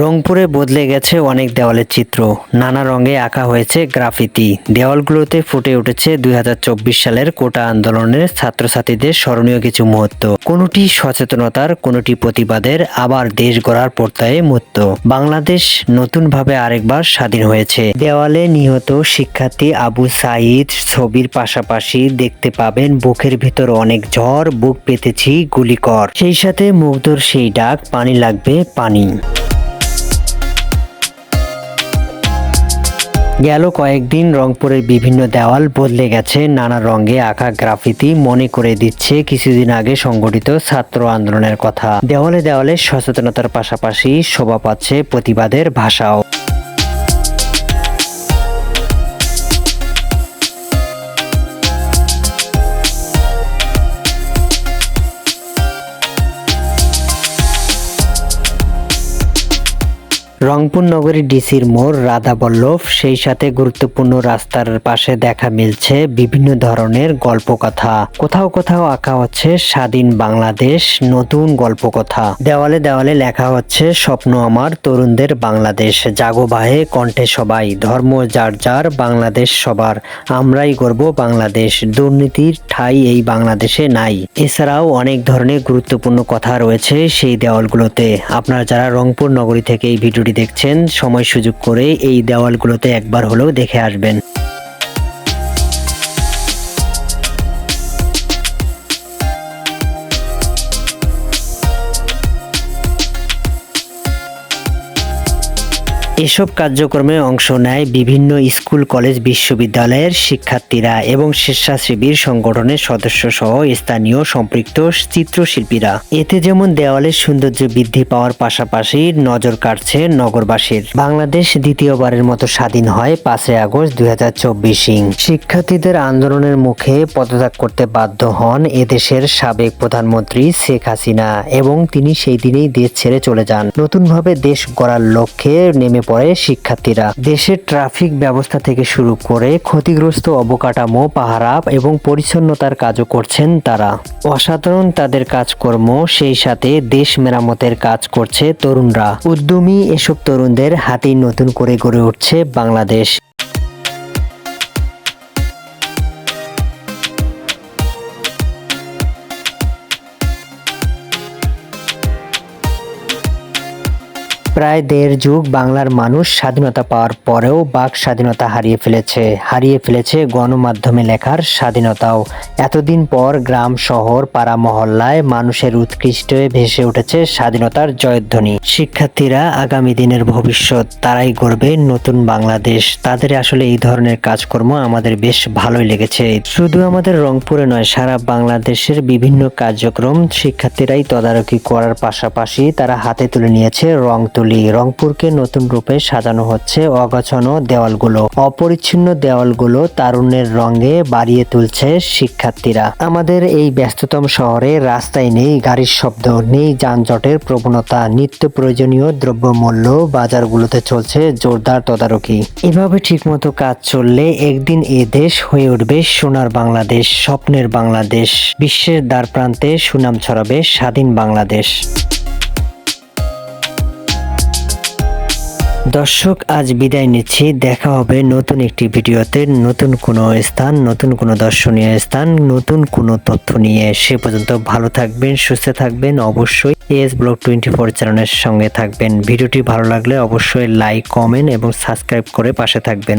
রংপুরে বদলে গেছে অনেক দেওয়ালের চিত্র। নানা রঙে আঁকা হয়েছে গ্রাফিতি। দেওয়ালগুলোতে ফুটে উঠেছে দুই হাজার চব্বিশ সালের কোটা আন্দোলনের ছাত্রছাত্রীদের স্মরণীয় কিছু মুহূর্ত। কোনটি সচেতনতার, কোনটি প্রতিবাদের, আবার দেশ গড়ার প্রত্যয়ে মুহূর্ত বাংলাদেশ নতুনভাবে আরেকবার স্বাধীন হয়েছে। দেওয়ালে নিহত শিক্ষার্থী আবু সাইদ ছবির পাশাপাশি দেখতে পাবেন বুকের ভিতর অনেক ঝড়, বুক পেতেছি গুলিকর। সেই সাথে মুগ্ধর সেই ডাক, পানি লাগবে পানি। গেল কয়েকদিন রংপুরের বিভিন্ন দেওয়াল বদলে গেছে, নানা রঙে আঁকা গ্রাফিতি মনে করে দিচ্ছে কিছুদিন আগে সংগঠিত ছাত্র আন্দোলনের কথা। দেওয়ালে দেওয়ালে সচেতনতার পাশাপাশি শোভা পাচ্ছে প্রতিবাদের ভাষাও। রংপুর নগরী ডিসির মোড় রাধাবল্লভ সেই সাথে গুরুত্বপূর্ণ রাস্তার পাশে দেখা মিলছে বিভিন্ন ধরনের গল্পকথা। কোথাও কোথাও আঁকা হচ্ছে স্বাধীন বাংলাদেশ, নতুন গল্পকথা। দেওয়ালে দেওয়ালে লেখা হচ্ছে, স্বপ্ন আমার তরুণদের বাংলাদেশ। জাগো বাহে কণ্ঠে সবাই, ধর্ম যার যার, বাংলাদেশ সবার। আমরাই গর্ব বাংলাদেশ, দুর্নীতির ঠাই এই বাংলাদেশে নাই। এছাড়াও অনেক ধরনের গুরুত্বপূর্ণ কথা রয়েছে সেই দেওয়ালগুলোতে। আপনারা যারা রংপুর নগরী থেকে এই ভিডিওটি দেখছেন সময় সুযোগ করে এই দেওয়ালগুলোতে একবার হলেও দেখে আসবেন। এসব কার্যক্রমে অংশ নেয় বিভিন্ন স্কুল, কলেজ, বিশ্ববিদ্যালয়ের শিক্ষার্থীরা এবং স্বেচ্ছাসেবীর সংগঠনের সদস্য সহ স্থানীয় সম্পৃক্ত চিত্রশিল্পীরা। এতে যেমন দেওয়ালের সৌন্দর্য বৃদ্ধি পাওয়ার পাশাপাশি নজর কাটছে নগরবাসীর। বাংলাদেশ দ্বিতীয়বারের মতো স্বাধীন হয় পাঁচই আগস্ট দুই হাজার শিক্ষার্থীদের আন্দোলনের মুখে পদত্যাগ করতে বাধ্য হন এদেশের সাবেক প্রধানমন্ত্রী শেখ হাসিনা এবং তিনি সেই দিনেই দেশ ছেড়ে চলে যান। নতুনভাবে দেশ গড়ার লক্ষ্যে নেমে পড়ে শিক্ষার্থীরা। দেশের ট্রাফিক ব্যবস্থা থেকে শুরু করে ক্ষতিগ্রস্ত অবকাঠামো, পাহারা এবং পরিচ্ছন্নতার কাজও করছেন তারা। অসাধারণ তাদের কাজকর্ম, সেই সাথে দেশ মেরামতের কাজ করছে তরুণরা। উদ্যমী এসব তরুণদের হাতেই নতুন করে গড়ে উঠছে বাংলাদেশ। প্রায় দেড় যুগ বাংলার মানুষ স্বাধীনতা পাওয়ার পরেও বাক স্বাধীনতা হারিয়ে ফেলেছে। হারিয়ে ফেলেছে গণমাধ্যমে লেখার স্বাধীনতাও। এতদিন পর গ্রাম, শহর, পাড়া, মহল্লায় মানুষের উৎকৃষ্ট ভেসে উঠেছে স্বাধীনতার জয়ধ্বনি। শিক্ষার্থীরা আগামী দিনের ভবিষ্যৎ তারাই গড়বে নতুন বাংলাদেশ। তাদের আসলে এই ধরনের কাজকর্ম আমাদের বেশ ভালোই লেগেছে। শুধু আমাদের রংপুরে নয়, সারা বাংলাদেশের বিভিন্ন কার্যক্রম শিক্ষার্থীরাই তদারকি করার পাশাপাশি তারা হাতে তুলে নিয়েছে রং তুলি রংপুরকে নতুন রূপে সাজানো হচ্ছে অগছানো দেওয়ালগুলো। অপরিচ্ছন্ন দেওয়ালগুলো তারুণ্যের রঙে বাড়িয়ে তুলছে শিক্ষার্থীরা। আমাদের এই ব্যস্ততম শহরে রাস্তায় নেই গাড়ির শব্দ, নেই যানজটের প্রবণতা, নিত্য প্রয়োজনীয় দ্রব্যমূল্য বাজারগুলোতে চলছে জোরদার তদারকি। এভাবে ঠিকমতো কাজ চললে একদিন এ দেশ হয়ে উঠবে সোনার বাংলাদেশ, স্বপ্নের বাংলাদেশ। বিশ্বের দ্বার প্রান্তে সুনাম ছড়াবে স্বাধীন বাংলাদেশ। দর্শক, আজ বিদায় নিচ্ছি। দেখা হবে নতুন একটি ভিডিওতে। নতুন কোনো স্থান, নতুন কোনো দর্শনীয় স্থান, নতুন কোনো তথ্য নিয়ে সে পর্যন্ত ভালো থাকবেন, সুস্থ থাকবেন। অবশ্যই এস ব্লগ টোয়েন্টি ফোর চ্যানেলের সঙ্গে থাকবেন। ভিডিওটি ভালো লাগলে অবশ্যই লাইক, কমেন্ট এবং সাবস্ক্রাইব করে পাশে থাকবেন।